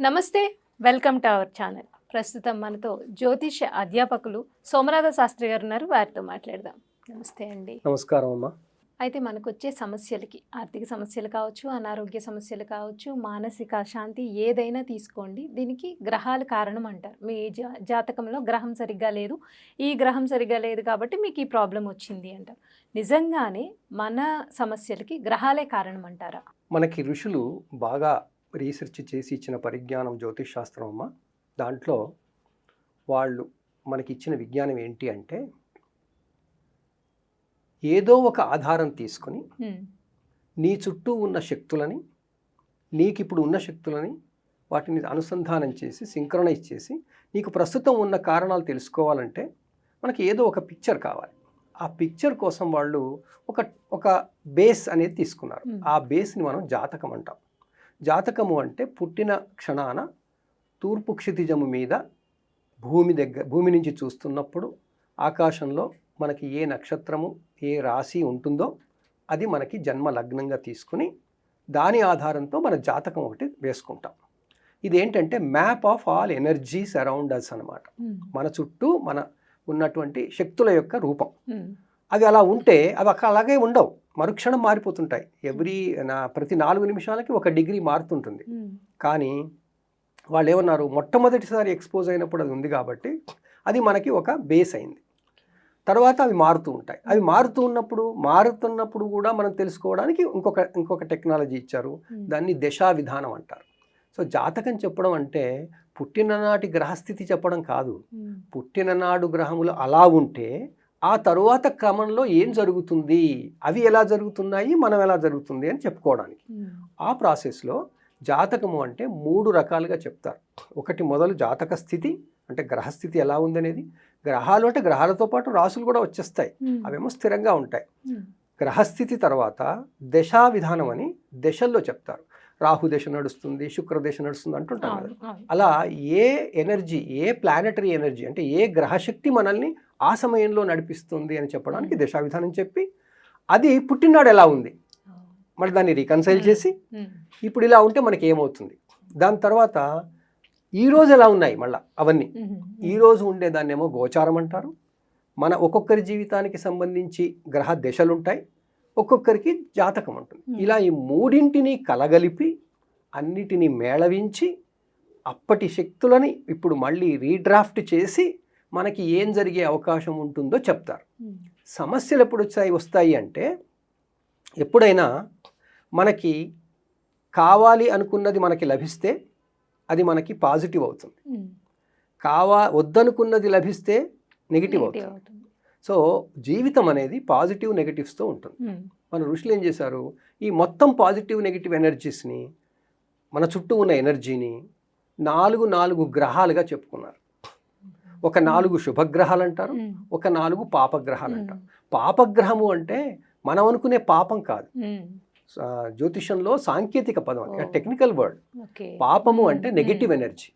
నమస్తే welcome to our channel. ప్రస్తుతం మనతో జ్యోతిష అధ్యాపకులు సోమనాథ శాస్త్రి గారు ఉన్నారు వారితో మాట్లాడదాం. నమస్తే అండి. నమస్కారం అమ్మా. అయితే మనకు వచ్చే సమస్యలకి ఆర్థిక సమస్యలు కావచ్చు అనారోగ్య సమస్యలు కావచ్చు మానసిక అశాంతి ఏదైనా తీసుకోండి. దీనికి గ్రహాలు కారణం అంటారు. మీ జా జాతకంలో గ్రహం సరిగ్గా లేదు. ఈ గ్రహం సరిగ్గా లేదు కాబట్టి మీకు ఈ ప్రాబ్లం వచ్చింది అంటారు. నిజంగానే మన సమస్యలకి గ్రహాలే కారణం అంటారా? మనకి ఋషులు బాగా రీసెర్చ్ చేసి ఇచ్చిన పరిజ్ఞానం జ్యోతిష్ శాస్త్రం అమ్మ దాంట్లో వాళ్ళు మనకి ఇచ్చిన విజ్ఞానం ఏంటి అంటే ఏదో ఒక ఆధారం తీసుకొని. నీ చుట్టూ ఉన్న శక్తులని నీకు ఇప్పుడు ఉన్న శక్తులని వాటిని అనుసంధానం చేసి సింక్రనైజ్ చేసి నీకు ప్రస్తుతం ఉన్న కారణాలు తెలుసుకోవాలంటే మనకి ఏదో ఒక పిక్చర్ కావాలి ఆ పిక్చర్ కోసం వాళ్ళు ఒక ఒక బేస్ అనేది తీసుకున్నారు. ఆ బేస్ని మనం జాతకం అంటాం జాతకము అంటే పుట్టిన క్షణాన తూర్పు క్షితిజము మీద భూమి దగ్గర భూమి నుంచి చూస్తున్నప్పుడు ఆకాశంలో మనకి ఏ నక్షత్రము ఏ రాశి ఉంటుందో అది మనకి జన్మ లగ్నంగా తీసుకుని దాని ఆధారంతో మన జాతకం ఒకటి వేసుకుంటాం ఇదేంటంటే map of all energies around us అనమాట. మన చుట్టూ మన ఉన్నటువంటి శక్తుల యొక్క రూపం. అవి అలా ఉంటే అవి అలాగే ఉండవు మరుక్షణం మారిపోతుంటాయి. ఎవ్రీ నా ప్రతి నాలుగు నిమిషాలకి ఒక డిగ్రీ మారుతుంటుంది. కానీ వాళ్ళు ఏమన్నారు మొట్టమొదటిసారి ఎక్స్పోజ్ అయినప్పుడు అది ఉంది కాబట్టి అది మనకి ఒక బేస్ అయింది. తర్వాత అవి మారుతూ ఉంటాయి. అవి మారుతూ ఉన్నప్పుడు మారుతున్నప్పుడు కూడా మనం తెలుసుకోవడానికి ఇంకొక ఇంకొక టెక్నాలజీ ఇచ్చారు. దాన్ని దశా విధానం అంటారు. సో జాతకం చెప్పడం అంటే పుట్టిననాటి గ్రహస్థితి చెప్పడం కాదు. పుట్టిననాడు గ్రహములు అలా ఉంటే ఆ తరువాత క్రమంలో ఏం జరుగుతుంది? అవి ఎలా జరుగుతున్నాయి? మనం ఎలా జరుగుతుంది? అని చెప్పుకోవడానికి. ఆ ప్రాసెస్లో జాతకము అంటే మూడు రకాలుగా చెప్తారు. ఒకటి మొదలు జాతక స్థితి అంటే గ్రహస్థితి ఎలా ఉందనేది. గ్రహాలు అంటే గ్రహాలతో పాటు రాసులు కూడా వచ్చేస్తాయి. అవేమో స్థిరంగా ఉంటాయి. గ్రహస్థితి తర్వాత దశా విధానం అని దశల్లో చెప్తారు. రాహు దశ నడుస్తుంది శుక్ర దశ నడుస్తుంది అంటుంటాం కదా. అలా ఏ ఎనర్జీ ఏ ప్లానటరీ ఎనర్జీ అంటే ఏ గ్రహశక్తి మనల్ని ఆ సమయంలో నడిపిస్తుంది అని చెప్పడానికి Hmm. దశా విధానం చెప్పి అది పుట్టినాడు ఎలా ఉంది మళ్ళీ దాన్ని రికన్సైల్. చేసి. ఇప్పుడు ఇలా ఉంటే మనకి ఏమవుతుంది దాని తర్వాత ఈ రోజు ఎలా ఉన్నాయి మళ్ళీ అవన్నీ హ్మ్. ఈ రోజు ఉండే దాన్ని ఏమో గోచారం అంటారు మన ఒక్కొక్కరి జీవితానికి సంబంధించి గ్రహ దశలు ఉంటాయి ఒక్కొక్కరికి జాతకం ఉంటుంది. ఇలా ఈ మూడింటిని కలగలిపి అన్నిటినీ మేళవించి అప్పటి శక్తులని ఇప్పుడు మళ్ళీ రీడ్రాఫ్ట్ చేసి మనకి ఏం జరిగే అవకాశం ఉంటుందో చెప్తారు. సమస్యలు ఎప్పుడు వచ్చాయి వస్తాయి అంటే ఎప్పుడైనా మనకి కావాలి అనుకున్నది మనకి లభిస్తే అది మనకి పాజిటివ్ అవుతుంది. కావా వద్దనుకున్నది లభిస్తే నెగిటివ్ అవుతుంది. సో జీవితం అనేది పాజిటివ్ నెగటివ్స్తో ఉంటుంది. మన ఋషులు ఏం చేశారు ఈ మొత్తం పాజిటివ్ నెగిటివ్ ఎనర్జీస్ని మన చుట్టూ ఉన్న ఎనర్జీని నాలుగు నాలుగు గ్రహాలుగా చెప్పుకున్నారు ఒక నాలుగు శుభగ్రహాలు అంటారు. ఒక నాలుగు పాపగ్రహాలు అంటారు హ్మ్. పాపగ్రహము అంటే మనం అనుకునే పాపం కాదు జ్యోతిషంలో సాంకేతిక పదం. టెక్నికల్ వర్డ్ పాపము. అంటే నెగిటివ్ ఎనర్జీ.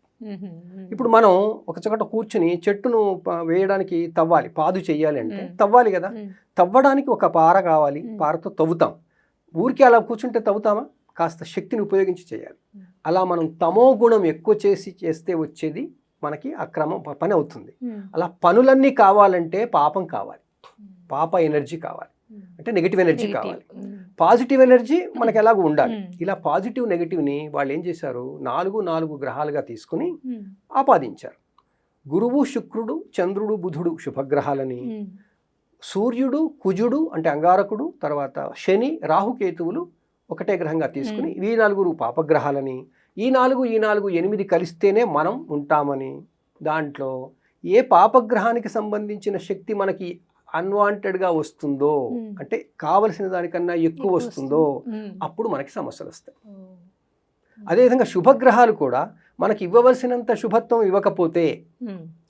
ఇప్పుడు మనం ఒక చోట కూర్చుని చెట్టును వేయడానికి తవ్వాలి పాదు చెయ్యాలి అంటే. తవ్వాలి కదా. తవ్వడానికి ఒక పార కావాలి. పారతో తవ్వుతాం ఊరికి అలా కూర్చుంటే తవ్వుతామా కాస్త శక్తిని ఉపయోగించి చేయాలి. అలా మనం తమో గుణం ఎక్కువ చేసి చేస్తే వచ్చేది మనకి ఆ క్రమం ప- పని అవుతుంది. అలా పనులన్నీ కావాలంటే పాపం కావాలి. పాప ఎనర్జీ కావాలి. అంటే నెగిటివ్ ఎనర్జీ. కావాలి. పాజిటివ్ ఎనర్జీ మనకి ఎలాగో ఉండాలి మ్మ్. ఇలా పాజిటివ్ నెగిటివ్ని వాళ్ళు ఏం చేశారు నాలుగు నాలుగు గ్రహాలుగా తీసుకుని. ఆపాదించారు గురువు శుక్రుడు చంద్రుడు బుధుడు శుభగ్రహాలని. సూర్యుడు కుజుడు అంటే అంగారకుడు తర్వాత శని రాహుకేతువులు ఒకటే గ్రహంగా తీసుకుని. ఈ నలుగురు పాపగ్రహాలని ఈ నాలుగు ఈ నాలుగు ఎనిమిది కలిస్తేనే మనం ఉంటామని దాంట్లో ఏ పాపగ్రహానికి సంబంధించిన శక్తి మనకి అన్వాంటెడ్గా వస్తుందో. అంటే కావలసిన దానికన్నా ఎక్కువ వస్తుందో. అప్పుడు మనకి సమస్యలు వస్తాయి. అదేవిధంగా శుభగ్రహాలు కూడా మనకి ఇవ్వవలసినంత శుభత్వం ఇవ్వకపోతే.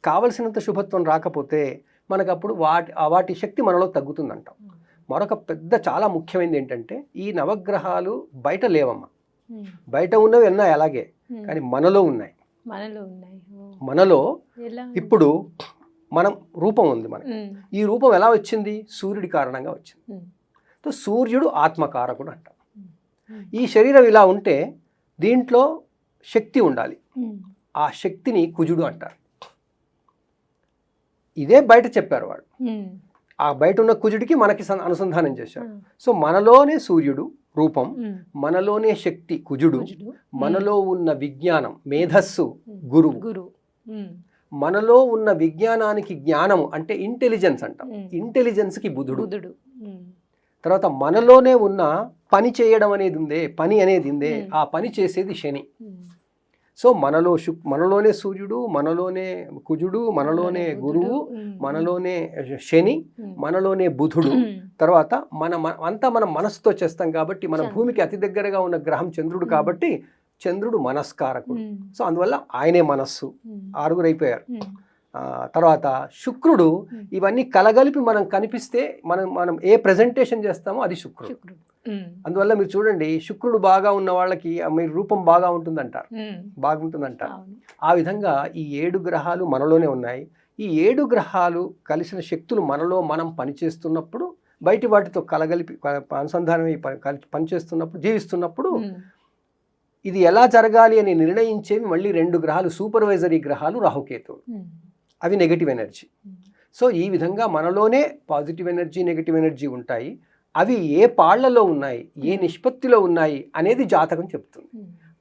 కావలసినంత శుభత్వం రాకపోతే మనకు అప్పుడు వాటి వాటి శక్తి మనలో తగ్గుతుందంటాం. మరొక పెద్ద చాలా ముఖ్యమైనది ఏంటంటే ఈ నవగ్రహాలు బయట లేవమ్మా. బయట ఉన్నవి ఉన్నాయి అలాగే. కానీ మనలో ఉన్నాయి మనలో ఉన్నాయి ఇప్పుడు మనం రూపం ఉంది మనకి. ఈ రూపం ఎలా వచ్చింది సూర్యుడి కారణంగా వచ్చింది. సో సూర్యుడు ఆత్మకారకుడు అంటాం. ఈ శరీరం ఇలా ఉంటే దీంట్లో శక్తి ఉండాలి. ఆ శక్తిని కుజుడు అంటారు ఇదే బయట చెప్పారు వాడు. ఆ బయట ఉన్న కుజుడికి మనకి అనుసంధానం చేశారు. సో మనలోనే సూర్యుడు రూపం. మనలోనే శక్తి కుజుడు. మనలో ఉన్న విజ్ఞానం మేధస్సు గురువు గురువు. మనలో ఉన్న విజ్ఞానానికి జ్ఞానము అంటే ఇంటెలిజెన్స్ అంటాం. ఇంటెలిజెన్స్కి బుధుడు. తర్వాత మనలోనే ఉన్న పని చేయడం అనేది ఉందే పని అనేది ఉందే. ఆ పని చేసేది శని. సో మనలో శు మనలోనే సూర్యుడు మనలోనే కుజుడు మనలోనే గురువు. మనలోనే శని. మనలోనే బుధుడు. తర్వాత మన అంతా మనం మనసుతో చేస్తాం కాబట్టి మన. భూమికి అతి దగ్గరగా ఉన్న గ్రహం చంద్రుడు. కాబట్టి చంద్రుడు మనస్కారకుడు. సో అందువల్ల ఆయనే మనస్సు ఉమ్. ఆరుగురు అయిపోయారు ఉమ్. ఆ, తర్వాత శుక్రుడు. ఇవన్నీ కలగలిపి మనం కనిపిస్తే మనం మనం ఏ ప్రజెంటేషన్ చేస్తామో అది శుక్రుడు. అందువల్ల మీరు చూడండి శుక్రుడు బాగా ఉన్న వాళ్ళకి ఆ, మీ రూపం బాగా ఉంటుందంటారు. బాగుంటుందంటారు. ఆ విధంగా ఈ ఏడు గ్రహాలు మనలోనే ఉన్నాయి ఈ ఏడు గ్రహాలు కలిసిన శక్తులు మనలో మనం పనిచేస్తున్నప్పుడు బయటి వాటితో కలగలిపి కలిసి పనిచేస్తున్నప్పుడు జీవిస్తున్నప్పుడు. ఇది ఎలా జరగాలి అని నిర్ణయించేవి మళ్ళీ రెండు గ్రహాలు సూపర్వైజరీ గ్రహాలు రాహుకేతువులు. అవి నెగటివ్ ఎనర్జీ. సో ఈ విధంగా మనలోనే పాజిటివ్ ఎనర్జీ నెగటివ్ ఎనర్జీ ఉంటాయి. అవి ఏ పాళ్ళలో ఉన్నాయి ఏ నిష్పత్తిలో ఉన్నాయి అనేది జాతకం చెప్తుంది.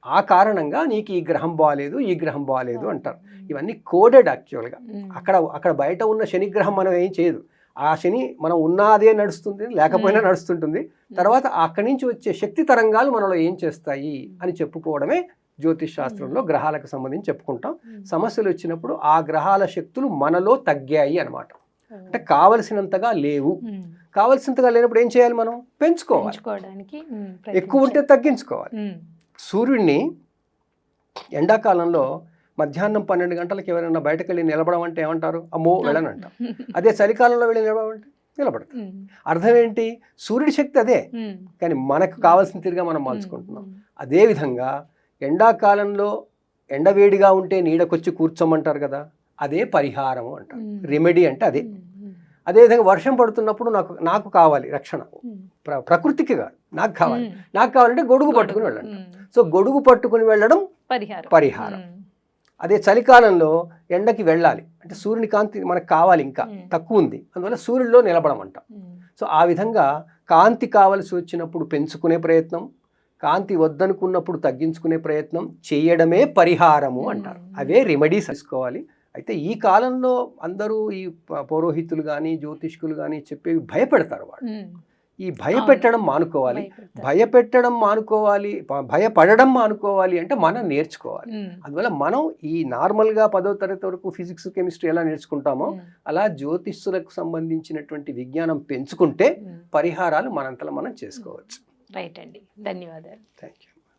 ఆ కారణంగా నీకు ఈ గ్రహం బాగాలేదు ఈ గ్రహం బాగాలేదు అంటారు. ఇవన్నీ కోడెడ్ యాక్చువల్గా. అక్కడ అక్కడ బయట ఉన్న శని గ్రహం మనం ఏం చేయదు. ఆ శని మనం ఉన్నదే నడుస్తుంది లేకపోయినా. నడుస్తుంటుంది. తర్వాత అక్కడి నుంచి వచ్చే శక్తి తరంగాలు మనలో ఏం చేస్తాయి అని చెప్పుకోవడమే జ్యోతిష్ శాస్త్రంలో గ్రహాలకు సంబంధించి చెప్పుకుంటాం. సమస్యలు వచ్చినప్పుడు ఆ గ్రహాల శక్తులు మనలో తగ్గాయి అన్నమాట. అంటే. కావలసినంతగా లేవు. కావలసినంతగా లేనప్పుడు ఏం చేయాలి మనం? పెంచుకోవాలి. ఎక్కువ ఉంటే తగ్గించుకోవాలి. సూర్యుడిని ఎండాకాలంలో మధ్యాహ్నం పన్నెండు గంటలకు ఎవరైనా బయటకు వెళ్ళి నిలబడం అంటే ఏమంటారు? అమ్మో వెళ్ళని అంటారు అదే చలికాలంలో వెళ్ళి నిలబడమంటే నిలబడతారు ఉమ్. అర్థం ఏంటి? సూర్యుడి శక్తి అదే. కానీ మనకు కావాల్సిన తిరిగా మనం మార్చుకుంటున్నాం. అదేవిధంగా ఎండాకాలంలో ఎండవేడిగా ఉంటే నీడకొచ్చి కూర్చోమంటారు కదా అదే పరిహారము అంటారు. రెమెడీ అంటే అదే. అదేవిధంగా వర్షం పడుతున్నప్పుడు నాకు నాకు కావాలి రక్షణ. ప్ర ప్రకృతికి కాదు నాకు కావాలి. నాకు కావాలంటే గొడుగు పట్టుకుని వెళ్ళండి. సో గొడుగు పట్టుకుని వెళ్ళడం పరిహారం. పరిహారం. అదే చలికాలంలో ఎండకి వెళ్ళాలి అంటే సూర్యుని కాంతి మనకు కావాలి ఇంకా. తక్కువ ఉంది అందువల్ల సూర్యుడిలో నిలబడమంట ఉమ్. సో ఆ విధంగా కాంతి కావలసి వచ్చినప్పుడు పెంచుకునే ప్రయత్నం కాంతి వద్దనుకున్నప్పుడు తగ్గించుకునే ప్రయత్నం చేయడమే పరిహారము అంటారు. అవే రెమెడీస్ తీసుకోవాలి అయితే ఈ కాలంలో అందరూ ఈ పౌరోహితులు కానీ జ్యోతిష్కులు కానీ చెప్పేవి భయపెడతారు వాళ్ళు. ఈ భయపెట్టడం మానుకోవాలి. భయపెట్టడం మానుకోవాలి భయపడడం మానుకోవాలి అంటే మనం నేర్చుకోవాలి. అందువల్ల మనం ఈ నార్మల్గా పదో తరగతి వరకు ఫిజిక్స్ కెమిస్ట్రీ ఎలా నేర్చుకుంటామో. అలా జ్యోతిష్యులకు సంబంధించినటువంటి విజ్ఞానం పెంచుకుంటే. పరిహారాలు మనంతలో మనం చేసుకోవచ్చు రైట్ అండి ధన్యవాదాలు థ్యాంక్ యూ